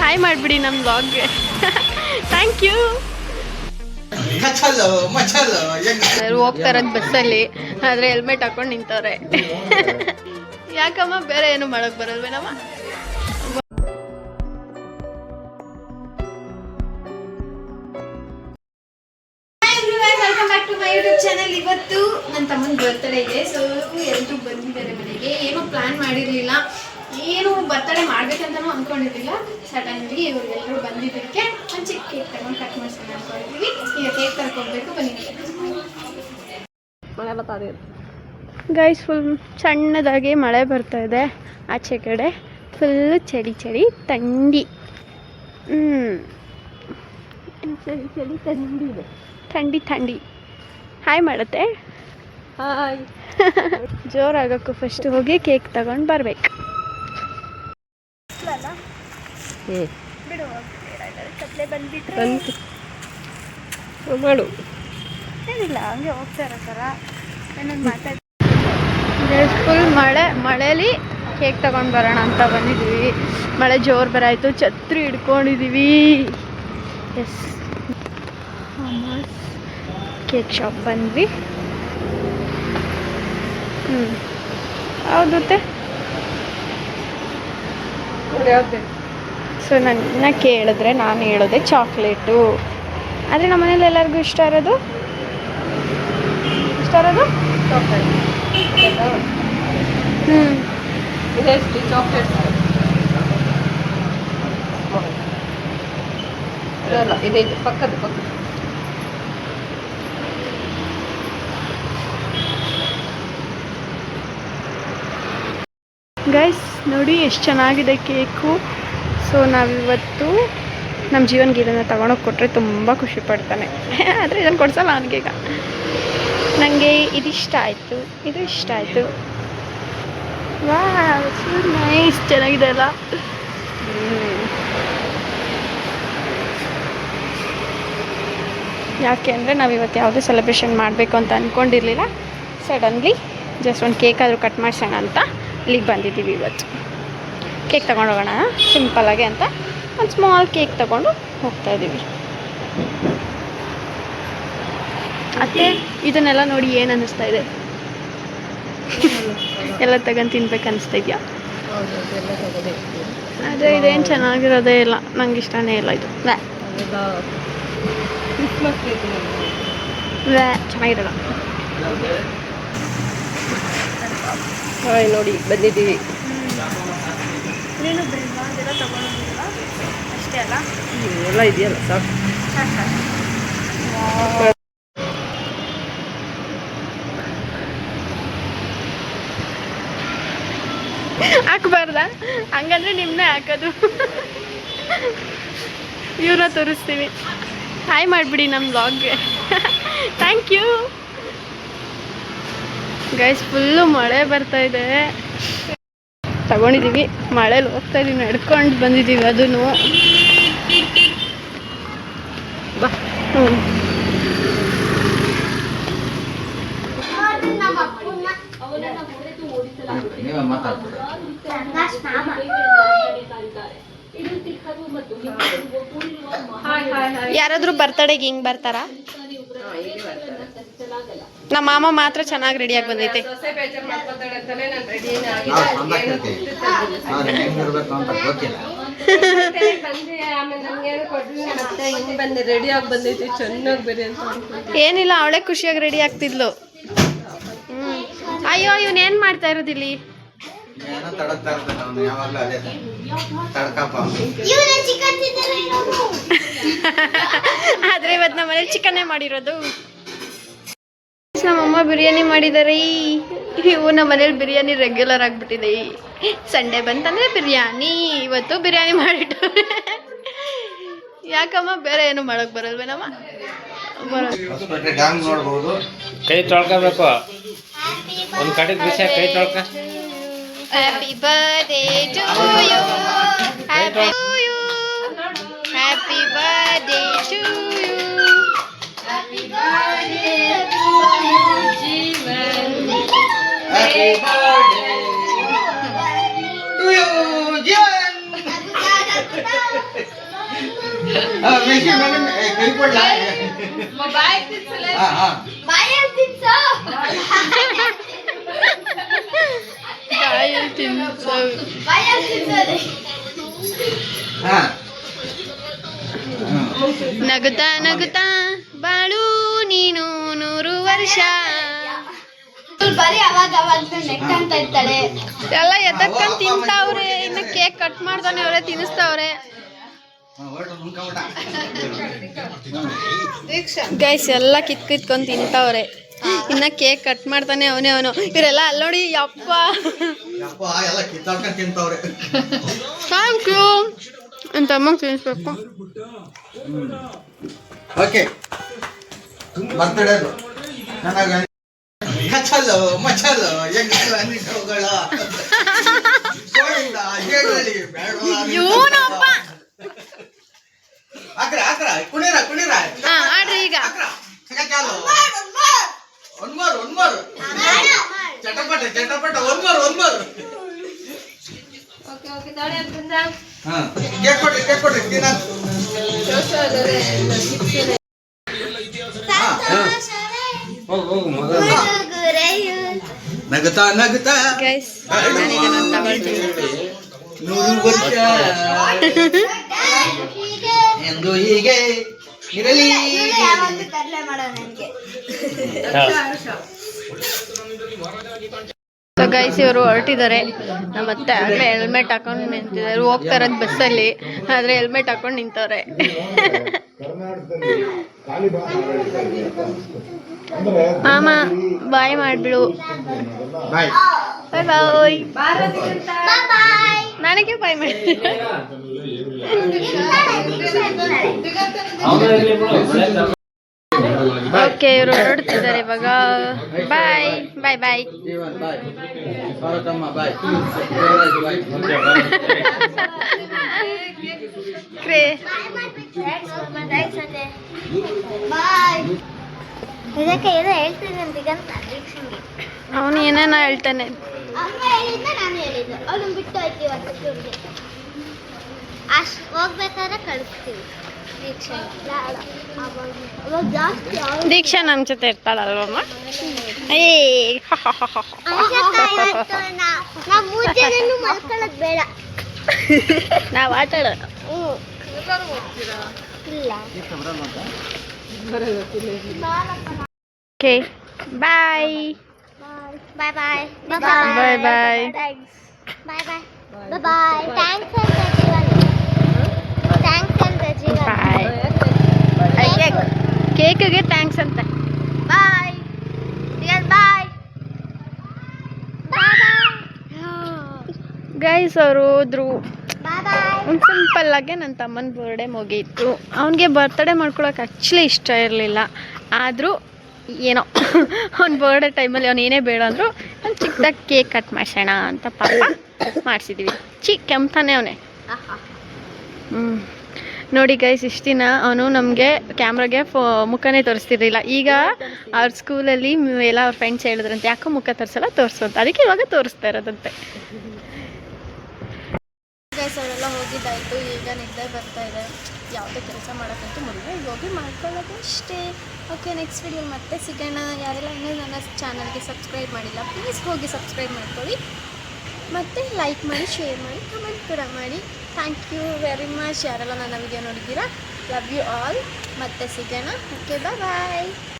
Hi ಮಾಡಿಬಿಡಿ ನಮ್ಮ ಬ್ಲಾಗ್ಗೆ ಥ್ಯಾಂಕ್ ಯು ಮಚಲು ಮಚಲು ಹೆಂಗ ಹೋಗ್ತಾ ಇರೋದು ಬಸ್ಸಲ್ಲಿ ಆದರೆ ಹೆಲ್ಮೆಟ್ ಹಾಕೊಂಡು ನಿಂತವ್ರೆ. ಯಾಕಮ್ಮ ಬೇರೆ ಏನು ಮಾಡಕ್ ಬರಲ್ವೇನಮ್ಮ welcome back to my YouTube channel ಇವತ್ತು ನನ್ನ ತಮ್ಮನ ಬರ್ತ್ಡೇ ಇದೆ ಸೊ ಎಲ್ಲರೂ ಬಂದಿದ್ದಾರೆ ಮನೆಗೆ. ಏನೋ ಪ್ಲಾನ್ ಮಾಡಿರಲಿಲ್ಲ. ಏನು ಬರ್ತಡೇ ಮಾಡ್ಬೇಕಂತನೂ ಅಂದ್ಕೊಂಡಿರಲಿಲ್ಲ ಸಡನ್ಲಿ ಇವ್ರಿಗೆಲ್ಲರೂ ಬಂದಿದ್ದಕ್ಕೆ ಒಂದು ಚಿಕ್ಕ ಕೇಕ್ ತಗೊಂಡು ಕಟ್ ಮಾಡ್ಸೋಣ ಅಂದ್ಕೊಂಡಿದ್ವಿ ಈಗ ಕೇಕ್ ತರ್ಕೊಬೇಕು ಬನ್ನಿ. ಗೈಸ್ ಫುಲ್ ಸಣ್ಣದಾಗಿ ಮಳೆ ಬರ್ತಾ ಇದೆ ಆಚೆ ಕಡೆ. ಫುಲ್ಲು ಚಳಿ ಚಳಿ ಥಂಡಿ. ಹ್ಞೂ ಚಳಿ ಚಳಿ ಥಂಡಿ ಇದೆ. ಥಂಡಿ ಥಂಡಿ. ಹಾಯ್ ಮಾಡುತ್ತೆ. ಹಾಯ್ ಜೋರಾಗೋಕ್ಕೂ ಫಸ್ಟ್ ಹೋಗಿ ಕೇಕ್ ತಗೊಂಡು ಬರ್ಬೇಕು. ಹ್ಞೂ ಬಿಡು ಕತ್ಲೆ ಬಂದ್ಬಿಟ್ರೆ ಬಂತು. ಮಾಡು. ಏನಿಲ್ಲ ಹಂಗೆ ಹೋಗ್ತಾ ಇರೋ ಥರ. ಏನೊಂದು ಮಾತಾಡಿ ಫುಲ್ ಮಳೆ ಮಳೇಲಿ ಕೇಕ್ ತಗೊಂಡು ಬರೋಣ ಅಂತ ಬಂದಿದ್ದೀವಿ ಮಳೆ ಜೋರು ಬರಾಯಿತು ಛತ್ರಿ ಹಿಡ್ಕೊಂಡಿದ್ದೀವಿ ಎಸ್ ಕೇಕ್ ಶಾಪ್ ಬಂದ್ವಿ. ಹ್ಞೂ ಹೌದತ್ತೆ ಯಾವ್ದು ಸೊ ನನ್ನ ಕೇಳಿದ್ರೆ ನಾನು ಹೇಳಿದೆ ಚಾಕ್ಲೇಟು. ಆದರೆ ನಮ್ಮ ಮನೇಲಿ ಎಲ್ಲರಿಗೂ ಇಷ್ಟ ಇರೋದು? ಇಷ್ಟ ಇರೋದು? ಹ್ಞೂ ಇದೆ ಪಕ್ಕದ ಗೈಸ್ ನೋಡಿ ಎಷ್ಟು ಚೆನ್ನಾಗಿದೆ ಕೇಕು. ಸೊ ನಾವಿವತ್ತು ನಮ್ಮ ಜೀವನ್ಗೆ ಇದನ್ನು ತಗೊಂಡೋಗಿ ಕೊಟ್ಟರೆ ತುಂಬ ಖುಷಿ ಪಡ್ತಾನೆ. ಆದರೆ ಇದನ್ನು ಕೊಡ್ಸಲ್ಲ ಅವನಿಗೀಗ ನನಗೆ ಇದಿಷ್ಟ ಆಯಿತು ಇದು ಇಷ್ಟ ಆಯಿತು ವಾ ನೈಸ್ ಚೆನ್ನಾಗಿದೆ ಅಲ್ಲ? ಯಾಕೆ ಅಂದರೆ ನಾವು ಇವತ್ತು ಯಾವುದೇ ಸೆಲೆಬ್ರೇಷನ್ ಮಾಡಬೇಕು ಅಂತ ಅಂದ್ಕೊಂಡಿರಲಿಲ್ಲ ಸಡನ್ಲಿ ಜಸ್ಟ್ ಒಂದು ಕೇಕ್ ಆದರೂ ಕಟ್ ಮಾಡ್ಸೋಣ ಅಂತ ಇಲ್ಲಿಗೆ ಬಂದಿದ್ದೀವಿ ಇವತ್ತು. ಕೇಕ್ ತಗೊಂಡು ಹೋಗೋಣ ಸಿಂಪಲಾಗಿ ಅಂತ. ಒಂದು ಸ್ಮಾಲ್ ಕೇಕ್ ತಗೊಂಡು ಹೋಗ್ತಾ ಇದ್ದೀವಿ ಅತ್ತೆ, ಇದನ್ನೆಲ್ಲ ನೋಡಿ ಏನು ಅನ್ನಿಸ್ತಾ ಇದೆ? ಎಲ್ಲ ತಗೊಂಡು ತಿನ್ಬೇಕು ಅನಿಸ್ತಾ ಇದೆಯಾ? ಅದೇ, ಇದೇನು ಚೆನ್ನಾಗಿರೋದೇ ಇಲ್ಲ. ನಂಗೆ ಇಷ್ಟನೇ ಇಲ್ಲ ಇದು. ವ್ಯಾ. ವ್ಯಾ, ಚೆನ್ನಾಗಿರಲ್ಲ. ನೋಡಿ, ಬಂದಿದ್ದೀವಿ. ನೀನು ಬೇಡವಾ ಅದೆಲ್ಲ ತಗೊಂಡಿಲ್ಲ ಅಷ್ಟೇ ಅಲ್ಲ? ಎಲ್ಲ ಇದೆಯಲ್ಲ ಸಾಕು. ಹಾಕ್ಬಾರ್ದ? ಹಂಗಂದ್ರೆ ನಿಮ್ಮನ್ನೇ ಹಾಕೋದು. ಇವ್ರನ್ನ ತೋರಿಸ್ತೀವಿ. ಹಾಯ್ ಮಾಡಿಬಿಡಿ ನಮ್ಮ ಬ್ಲಾಗ್ಗೆ ಥ್ಯಾಂಕ್ ಯು ಗೈಸ್ ಫುಲ್ಲು ಮಳೆ ಬರ್ತಾ ಇದೆ. ತಗೊಂಡಿದ್ದೀವಿ ಮಳೇಲಿ ಹೋಗ್ತಾ ಇದೀವಿ. ನಡ್ಕೊಂಡು ಬಂದಿದ್ದೀವಿ ಅದನ್ನು. ಯಾರಾದರೂ ಬರ್ತಡೆಗೆ ಹಿಂಗ್ ಬರ್ತಾರಾ. ನಮ್ಮ ಮಾಮ ಮಾತ್ರ ಚೆನ್ನಾಗಿ ರೆಡಿಯಾಗಿ ಬಂದೈತೆ. ಏನಿಲ್ಲ ಅವಳೆ ಖುಷಿಯಾಗಿ ರೆಡಿ ಆಗ್ತಿದ್ಲು. ಅಯ್ಯೋ ಇವನ್ ಏನ್ ಮಾಡ್ತಾ ಇರೋದಿಲ್ಲಿ? ಏನೋ ತಡಕ್ತಾ ಇರ್ತಾನೆ ಅವನು ಯಾವಾಗಲೂ ಅದೇ ತಡ್ಕಪ್ಪ ಆದ್ರೆ ಇವತ್ತು ನಮ್ಮ ಮನೇಲಿ ಚಿಕನ್ನೇ ಮಾಡಿರೋದು. ಬಿರಿಯಾನಿ ಮಾಡಿದ್ದಾರೆ ಇವು ನಮ್ಮ ಮನೇಲಿ ಬಿರಿಯಾನಿ ರೆಗ್ಯುಲರ್ ಆಗಿಬಿಟ್ಟಿದೆ. ಸಂಡೇ ಬಂತಂದ್ರೆ ಬಿರಿಯಾನಿ ಇವತ್ತು ಬಿರಿಯಾನಿ ಮಾಡಿಟ್ಟು ಯಾಕಮ್ಮ ಬೇರೆ ಏನು ಮಾಡೋಕೆ ಬರಲ್ವೇನಮ್ಮ? ನೋಡ್ಬೋದು. ಕೈ ತೊಳ್ಕೋಬೇಕು. ಒಂದು ಕಡೆ ಕೈ ತೊಳ್ಕ. Happy birthday to you happy to you happy birthday to Kishi ಕೈ ಮೊಬೈಲ್ ಬಾಳು ನೀನು ನೂರು ವರ್ಷ. ಬರೀ ಅವಾಗ ಅವಾಗ ಇರ್ತಾಳೆ ಎಲ್ಲ ಎದಕ್ಕಂತ ತಿಂತಾವ್ರೆ, ಇನ್ನು ಕೇಕ್ ಕಟ್ ಮಾಡ್ತಾನೆ ಅವರೇ, ತಿನ್ನಿಸ್ತಾವ್ರೆ. ಗೈಸ್ ಎಲ್ಲ ಕಿತ್ ಕಿತ್ಕೊಂಡ್ ತಿಂತಾವ್ರೆ. ಇನ್ನ ಕೇಕ್ ಕಟ್ ಮಾಡ್ತಾನೆ ಅವನೇ ಅವನು. ಇವರೆಲ್ಲ ಅಲ್ಲಿ ನೋಡಿ ಯಪ್ಪ. ಥ್ಯಾಂಕ್ ಯು ಅಂತ ಅಮ್ಮಂಗೆ ತಿನ್ನಿಸ್ಬೇಕು ಓಕೆ ಬರ್ತಡೇದು ನನಗೆ ಕಚಲು ಮಚಲು ಹೆಂಗಲ್ಲ ನಿಂತವುಗಳ ಗೋವಿಂದ ಆಡ್ರಿ ಕುಣಿರ ಕುಣಿರ ಹಾ ಆಡ್ರಿ ಈಗ ಕಾಲು ಒನ್ಮರ್ ಒನ್ಮರ್ ಚಟಪಟ ಚಟಪಟ ಒನ್ಮರ್ ಒನ್ಮರ್ ಓಕೆ ಓಕೆ ತಾಳೆ ಅಂತಂದ ಹಾ ಕೇಕ್ ಕೊಡ್ರಿ ಕೇಕ್ ಕೊಡ್ರಿ ತಿನ್ನ ಹೋಗು ಹೋಗು ಮಗ ನಗತಾ ನಗತಾ ಗೈಸ್ ನಾನೀಗ ನಾನು ತಗೊಳ್ತೀನಿ ನೂರು ವರ್ಷ ಎಂದು ಹೀಗೆ ಇರಲಿ. ಸೊ ಗೈಸ್ ಇವರು ಹೊರಟಿದ್ದಾರೆ. ನಮ್ಮ ಅತ್ತೆ ಆಗಲೇ ಹೆಲ್ಮೆಟ್ ಹಾಕೊಂಡು ನಿಂತಿದ್ದಾರೆ. ಹೋಗ್ತಾ ಇರೋದು ಬಸ್ಸಲ್ಲಿ ಆದ್ರೆ ಹೆಲ್ಮೆಟ್ ಹಾಕೊಂಡು ನಿಂತವ್ರೆ. ಮಾಮ ಬಾಯ್ ಮಾಡ್ಬಿಡು. ಬಾಯ್ ಬಾಯ್ ಬಾಯ್ ನನಗೆ ಬಾಯ್ ಮಾಡಿ ಓಕೆ ಇವರು ನೋಡ್ತಿದ್ದಾರೆ ಇವಾಗ. ಬಾಯ್ ಬಾಯ್ ಬಾಯ್. ಕ್ರೇ ಇದಕ್ಕೆ ಏನೋ ಹೇಳ್ತೀನಿ ಅವನು ಏನೇನೋ ಹೇಳ್ತಾನೆ. ಅಮ್ಮ ಹೇಳಿದ್ನ ನಾನು ಹೇಳಿದ್ದು. ಅವಳು ಬಿಟ್ಟು ಹೋಯ್ತೀವಿ ಅಷ್ಟು ಹೋಗ್ಬೇಕಾದ್ರೆ ಕಳಿಸ್ತೀವಿ ದೀಕ್ಷಾ ಅವಾಗ ಜಾಸ್ತಿ ದೀಕ್ಷಾ ನಮ್ಮ ಜೊತೆ ಇರ್ತಾಳಲ್ವಮ್ಮ ಏ ನಾವು ಮೂರು ಜನನು ಮಲ್ಕೊಳ್ಳೋದು ಬೇಡ. ನಾವು ಆಟ ಆಡೋಣ. ಹ್ಞೂ ಇಲ್ಲ. ಓಕೆ ಬಾಯ್ ಬಾಯ್ ಬಾಯ್ ಬಾಯ್ ಬಾಯ್ ಬಾಯ್ ಬಾಯ್ ಬಾಯ್ ಬಾಯ್ ಥ್ಯಾಂಕ್ಸ್ ಅಂತ ಜೀವನ್ ಥ್ಯಾಂಕ್ಸ್ ಅಂತ ಜೀವನ್ ಬಾಯ್ ಕೇಕಿಗೆ ಥ್ಯಾಂಕ್ಸ್ ಅಂತ. ಬಾಯ್. ಬಾಯ್. ಗೈಸ್ ಅವರು ಹೋದ್ರು. ಒಂದು ಸಿಂಪಲ್ ಆಗಿ ನನ್ನ ತಮ್ಮನ ಬರ್ಡೇ ಮುಗೀತು. ಅವನಿಗೆ ಬರ್ತಡೇ ಮಾಡ್ಕೊಳಕ್ಕೆ ಆ್ಯಕ್ಚುಲಿ ಇಷ್ಟ ಇರಲಿಲ್ಲ. ಆದರೂ ಏನೋ ಅವ್ನ ಬರ್ಡೇ ಟೈಮಲ್ಲಿ ಅವ್ನು ಏನೇ ಬೇಡ ಅಂದರು ನಾನು ಚಿಕ್ಕದಾಗಿ ಕೇಕ್ ಕಟ್ ಮಾಡ್ಸೋಣ ಅಂತ ಪಾಪ ಮಾಡಿಸಿದ್ವಿ. ಚಿ ಕೆಂಪ್ತಾನೆ ಅವನೇ. ಹ್ಞೂ ನೋಡಿ ಗೈಸ್ ಇಷ್ಟು ದಿನ ಅವನು ನಮಗೆ ಕ್ಯಾಮ್ರಾಗೆ ಫೋ, ಮುಖನೇ ತೋರಿಸ್ತಿರ್ಲಿಲ್ಲ. ಈಗ ಅವ್ರ ಸ್ಕೂಲಲ್ಲಿ ಎಲ್ಲ ಅವ್ರ ಫ್ರೆಂಡ್ಸ್ ಹೇಳಿದ್ರಂತೆ, ಯಾಕೋ ಮುಖ ತೋರಿಸಲ್ಲ, ತೋರಿಸು ಅಂತ. ಅದಕ್ಕೆ ಇವಾಗ ತೋರಿಸ್ತಾ ಇರೋದಂತೆ. ಗೈಸ್ ಅವರೆಲ್ಲ ಹೋಗಿದ್ದಾಯಿತು, ಈಗ ನಿದ್ದೆ ಬರ್ತಾ ಇದೆ. ಯಾವುದೇ ಕೆಲಸ ಮಾಡೋಕ್ಕಂತೂ ಮುಂದೆ ಹೋಗಿ ಮಾಡ್ಕೊಳ್ಳೋದು ಅಷ್ಟೇ. ಓಕೆ ನೆಕ್ಸ್ಟ್ ವಿಡಿಯೋ ಮತ್ತೆ ಸಿಗೋಣ. ಯಾರೆಲ್ಲ ಇನ್ನೂ ನನ್ನ ಚಾನಲ್ಗೆ ಸಬ್ಸ್ಕ್ರೈಬ್ ಮಾಡಿಲ್ಲ ಪ್ಲೀಸ್ ಹೋಗಿ ಸಬ್ಸ್ಕ್ರೈಬ್ ಮಾಡ್ಕೊಳ್ಳಿ. ಮತ್ತು ಲೈಕ್ ಮಾಡಿ ಶೇರ್ ಮಾಡಿ ಕಮೆಂಟ್ ಕೂಡ ಮಾಡಿ. ಥ್ಯಾಂಕ್ ಯು ವೆರಿ ಮಚ್ ಯಾರೆಲ್ಲ ನನ್ನ ವಿಡಿಯೋ ನೋಡಿದ್ದೀರಾ ಲವ್ ಯು ಆಲ್ ಮತ್ತೆ ಸಿಗೋಣ. Okay bye